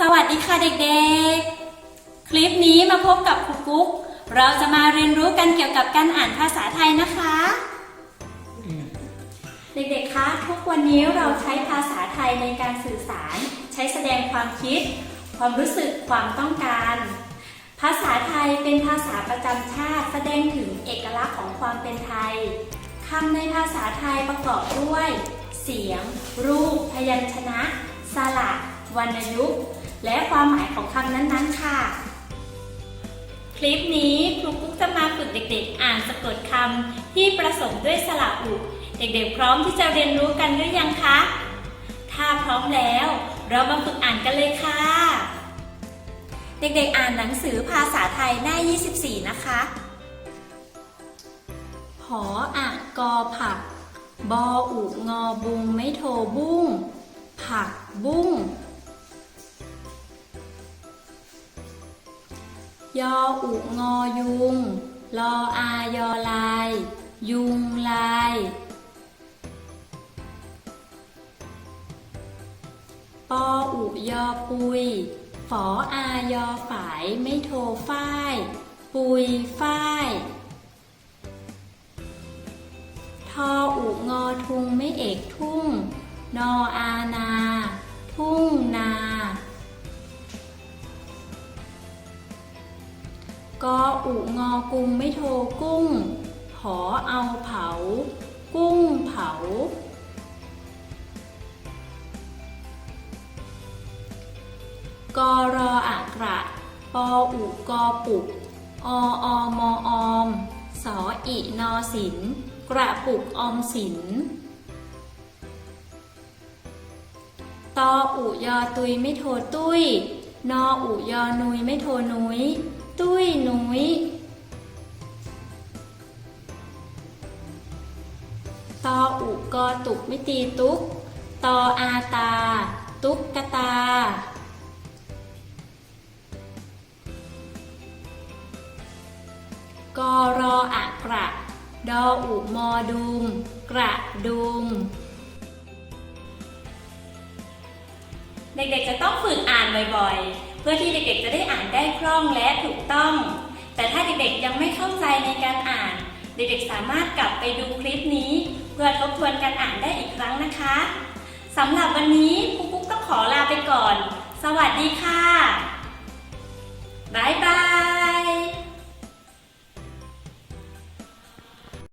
สวัสดีค่ะเด็กๆ คลิปนี้มาพบกับครูกุ๊ก เราจะมาเรียนรู้กันเกี่ยวกับการอ่านภาษาไทยนะคะ เด็กๆ คะ ทุกวันนี้เราใช้ภาษาไทยในการสื่อสาร ใช้แสดงความคิด ความรู้สึก ความต้องการ ภาษาไทยเป็นภาษาประจำชาติ แสดงถึงเอกลักษณ์ของความเป็นไทยคำในภาษาไทยประกอบด้วย เสียง รูป พยัญชนะ สระวรรณยุกต์ และความหมายของคำนั้นๆ ค่ะ คลิปนี้ครูกุ๊กจะมาฝึกเด็กๆ อ่านสะกดคำที่ประสมด้วยสระอุ เด็กๆ พร้อมที่จะเรียนรู้กันหรือยังคะ ถ้าพร้อมแล้ว เรามาฝึกอ่านกันเลยค่ะ เด็กๆ อ่านหนังสือภาษาไทยหน้า 24 นะคะหออะกอผัก บออุงอบุงไม่โทบุ้ง ผักบุ้ง ยออุงอยุง ลออายอลาย ยุงลาย ปออุยอปุย ฝออายอฝาย ไม่โทฝ้าย ปุยฝ้ายทออุงอทุงไม่เอกทุ่ง นออานา ทุ่ง กออุงอกุงไม่โทกุ้ง หอเอาเผา กุ้งเผา กอรออักระปออุกอปุก อออมออม สออินอสิน กระปุกออมสินตออุยอตุยไม่โทตุ้ย นออุยอนุยไม่โทนุย ตุ้ยหนุยตออุกอตุกไม่ตีตุก ตออาตา ตุกกะตา กอรออะกระ ดออุมอดุม กระดุม เด็กๆจะต้องฝึกอ่านบ่อยๆ เพื่อที่เด็กๆจะได้อ่านได้คล่องและถูกต้อง แต่ถ้าเด็กๆยังไม่เข้าใจในการอ่าน เด็กๆสามารถกลับไปดูคลิปนี้ เพื่อทบทวนการอ่านได้อีกครั้งนะคะสำหรับวันนี้ครูปุ๊กต้องขอลาไปก่อน สวัสดีค่ะ